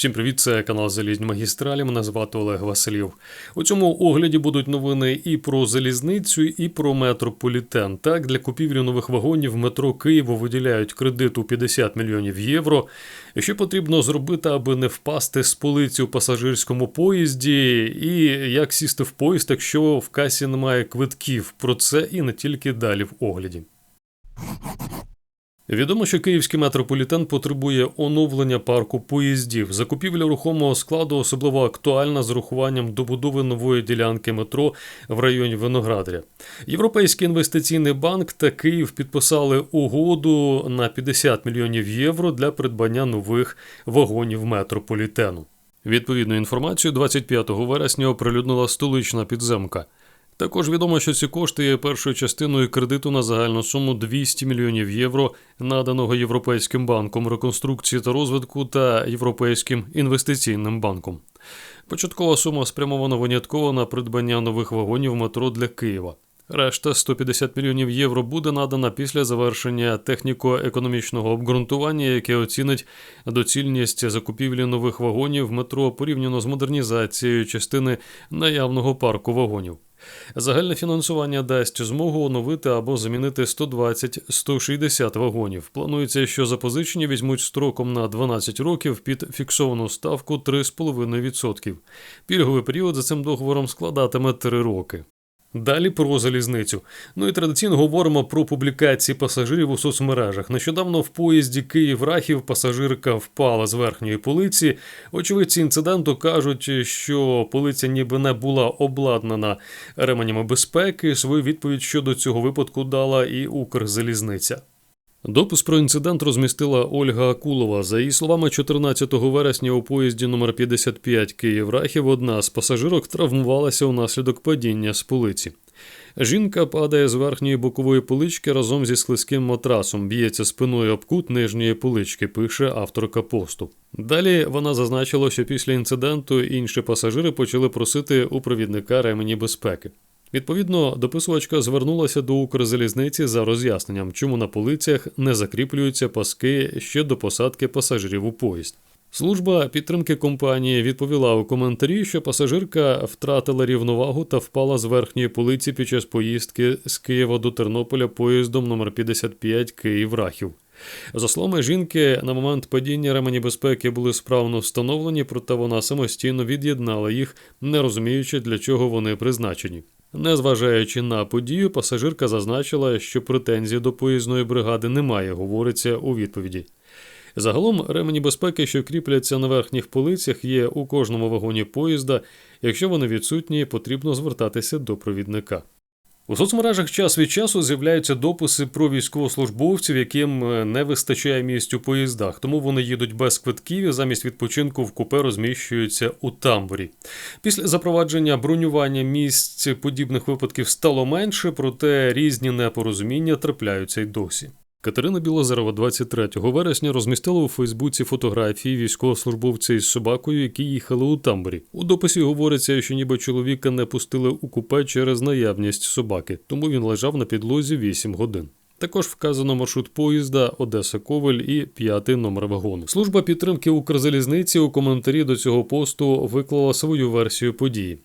Всім привіт, це канал Залізні Магістралі. Мене звати Олег Василів. У цьому огляді будуть новини і про залізницю, і про метрополітен. Так, для купівлі нових вагонів метро Києву виділяють кредит у 50 мільйонів євро. Що потрібно зробити, аби не впасти з полиці у пасажирському поїзді, і як сісти в поїзд, якщо в касі немає квитків. Про це і не тільки далі в огляді. Відомо, що київський метрополітен потребує оновлення парку поїздів. Закупівля рухомого складу особливо актуальна з урахуванням добудови нової ділянки метро в районі Виноградаря. Європейський інвестиційний банк та Київ підписали угоду на 50 мільйонів євро для придбання нових вагонів метрополітену. Відповідну інформацію 25 вересня оприлюднила столична підземка. Також відомо, що ці кошти є першою частиною кредиту на загальну суму 200 мільйонів євро, наданого Європейським банком реконструкції та розвитку та Європейським інвестиційним банком. Початкова сума спрямована винятково на придбання нових вагонів метро для Києва. Решта 150 мільйонів євро буде надана після завершення техніко-економічного обґрунтування, яке оцінить доцільність закупівлі нових вагонів метро порівняно з модернізацією частини наявного парку вагонів. Загальне фінансування дасть змогу оновити або замінити 120-160 вагонів. Планується, що запозичення візьмуть строком на 12 років під фіксовану ставку 3,5%. Пільговий період за цим договором складатиме 3 роки. Далі про залізницю. Ну і традиційно говоримо про публікації пасажирів у соцмережах. Нещодавно в поїзді Київ-Рахів пасажирка впала з верхньої полиці. Очевидці інциденту кажуть, що полиця ніби не була обладнана ременями безпеки. Свою відповідь щодо цього випадку дала і Укрзалізниця. Допис про інцидент розмістила Ольга Акулова. За її словами, 14 вересня у поїзді номер 55 Київ-Рахів одна з пасажирок травмувалася унаслідок падіння з полиці. Жінка падає з верхньої бокової полички разом зі склизьким матрасом, б'ється спиною об кут нижньої полички, пише авторка посту. Далі вона зазначила, що після інциденту інші пасажири почали просити у провідника ремені безпеки. Відповідно, дописувачка звернулася до Укрзалізниці за роз'ясненням, чому на полицях не закріплюються паски ще до посадки пасажирів у поїзд. Служба підтримки компанії відповіла у коментарі, що пасажирка втратила рівновагу та впала з верхньої полиці під час поїздки з Києва до Тернополя поїздом номер 55 Київ-Рахів. За словами жінки, на момент падіння ремені безпеки були справно встановлені, проте вона самостійно від'єднала їх, не розуміючи, для чого вони призначені. Незважаючи на подію, пасажирка зазначила, що претензій до поїзної бригади немає, говориться у відповіді. Загалом ремені безпеки, що кріпляться на верхніх полицях, є у кожному вагоні поїзда. Якщо вони відсутні, потрібно звертатися до провідника. У соцмережах час від часу з'являються дописи про військовослужбовців, яким е, не вистачає місць у поїздах, тому вони їдуть без квитків і замість відпочинку в купе розміщуються у тамбурі. Після запровадження бронювання місць подібних випадків стало менше, проте різні непорозуміння трапляються й досі. Катерина Білозерова 23 вересня розмістила у Фейсбуці фотографії військовослужбовця із собакою, які їхали у тамбурі. У дописі говориться, що ніби чоловіка не пустили у купе через наявність собаки, тому він лежав на підлозі 8 годин. Також вказано маршрут поїзда Одеса Ковель і п'ятий номер вагону. Служба підтримки Укрзалізниці у коментарі до цього посту виклала свою версію події.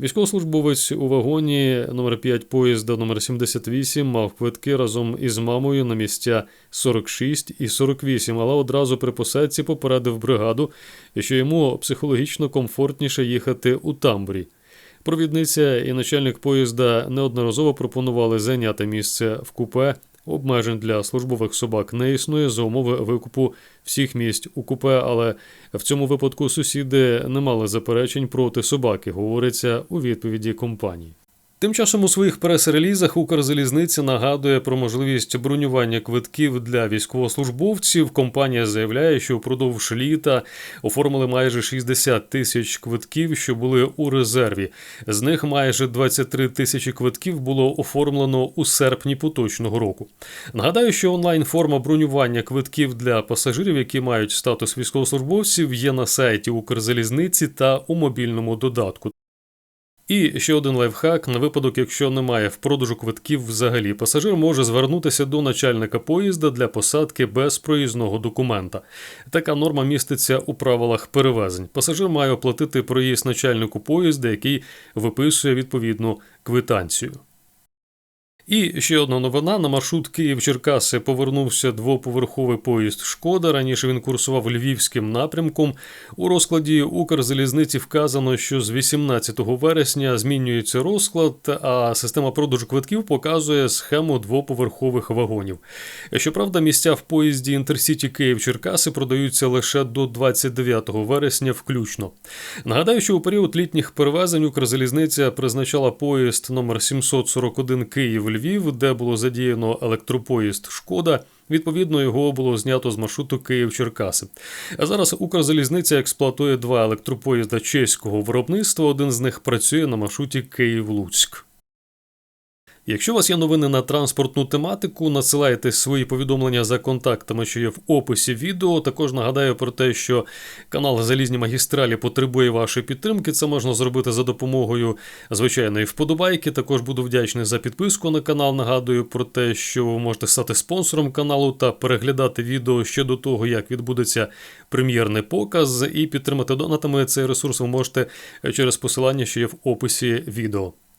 Військовослужбовець у вагоні номер 5 поїзда номер 78 мав квитки разом із мамою на місця 46 і 48, але одразу при посадці попередив бригаду, що йому психологічно комфортніше їхати у тамбурі. Провідниця і начальник поїзда неодноразово пропонували зайняти місце в купе, Обмежень для службових собак не існує за умови викупу всіх місць у купе, але в цьому випадку сусіди не мали заперечень проти собаки, говориться у відповіді компанії. Тим часом у своїх прес-релізах Укрзалізниця нагадує про можливість бронювання квитків для військовослужбовців. Компанія заявляє, що впродовж літа оформили майже 60 тисяч квитків, що були у резерві. З них майже 23 тисячі квитків було оформлено у серпні поточного року. Нагадаю, що онлайн-форма бронювання квитків для пасажирів, які мають статус військовослужбовців, є на сайті Укрзалізниці та у мобільному додатку. І ще один лайфхак на випадок, якщо немає в продажу квитків взагалі, пасажир може звернутися до начальника поїзда для посадки без проїзного документа. Така норма міститься у правилах перевезень. Пасажир має оплатити проїзд начальнику поїзда, який виписує відповідну квитанцію. І ще одна новина: на маршрут Київ-Черкаси повернувся двоповерховий поїзд Шкода. Раніше він курсував львівським напрямком. У розкладі Укрзалізниці вказано, що з 18 вересня змінюється розклад, а система продажу квитків показує схему двоповерхових вагонів. Щоправда, місця в поїзді Інтерсіті Київ-Черкаси продаються лише до 29 вересня, включно. Нагадаю, що у період літніх перевезень Укрзалізниця призначала поїзд номер 741 Київ. Львів, де було задіяно електропоїзд Шкода. Відповідно, його було знято з маршруту Київ-Черкаси. А зараз Укрзалізниця експлуатує два електропоїзда чеського виробництва. Один з них працює на маршруті Київ-Луцьк. Якщо у вас є новини на транспортну тематику, надсилайте свої повідомлення за контактами, що є в описі відео. Також нагадаю про те, що канал Залізні магістралі потребує вашої підтримки. Це можна зробити за допомогою звичайної вподобайки. Також буду вдячний за підписку на канал. Нагадую про те, що ви можете стати спонсором каналу та переглядати відео ще до того, як відбудеться прем'єрний показ, і підтримати донатами цей ресурс ви можете через посилання, що є в описі відео.